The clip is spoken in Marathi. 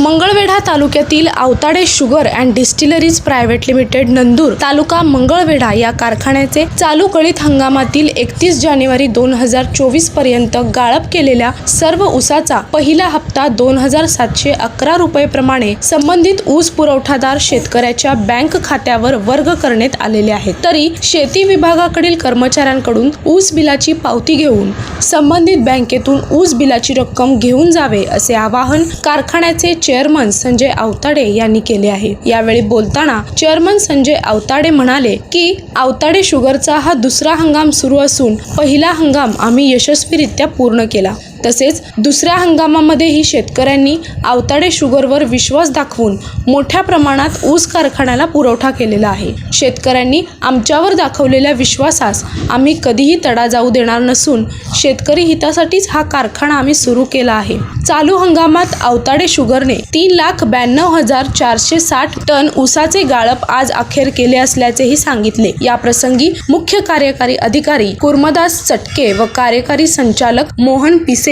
मंगळवेढा तालुक्यातील Awatade sugar and distilleries private limited Nandur taluka Mangalvedha या कारखान्याचे चालू गळीत हंगामातील एकतीस जानेवारी दोन हजार चोवीसपर्यंत गाळप केलेल्या सर्व ऊसाचा पहिला हप्ता दोन हजार सातशे अकरा रुपये प्रमाणे संबंधित ऊस पुरवठादार शेतकऱ्याच्या बँक खात्यावर वर्ग करण्यात आलेले आहेत. तरी शेती विभागाकडील कर्मचाऱ्यांकडून ऊस बिलाची पावती घेऊन संबंधित बँकेतून ऊस बिलाची रक्कम घेऊन जावे असे आवाहन कारखान्याचे चेअरमन संजय आवताडे यांनी केले आहे. यावेळी बोलताना चेअरमन संजय आवताडे म्हणाले की आवताडे शुगरचा हा दुसरा हंगाम सुरू असून पहिला हंगाम आम्ही यशस्वीरित्या पूर्ण केला. तसेच दुसऱ्या हंगामामध्येही शेतकऱ्यांनी आवताडे शुगरवर विश्वास दाखवून मोठ्या प्रमाणात ऊस कारखान्याला पुरवठा केलेला आहे. शेतकऱ्यांनी आमच्यावर दाखवलेल्या विश्वासास आम्ही कधीही तडा जाऊ देणार नसून शेतकरी हितासाठीच हा कारखाना आम्ही सुरू केला आहे. चालू हंगामात आवताडे शुगरने तीन लाख ब्याण्णव हजार चारशे साठ टन ऊसाचे गाळप आज अखेर केले असल्याचेही सांगितले. या प्रसंगी मुख्य कार्यकारी अधिकारी कुर्मदास चटके व कार्यकारी संचालक मोहन पिसे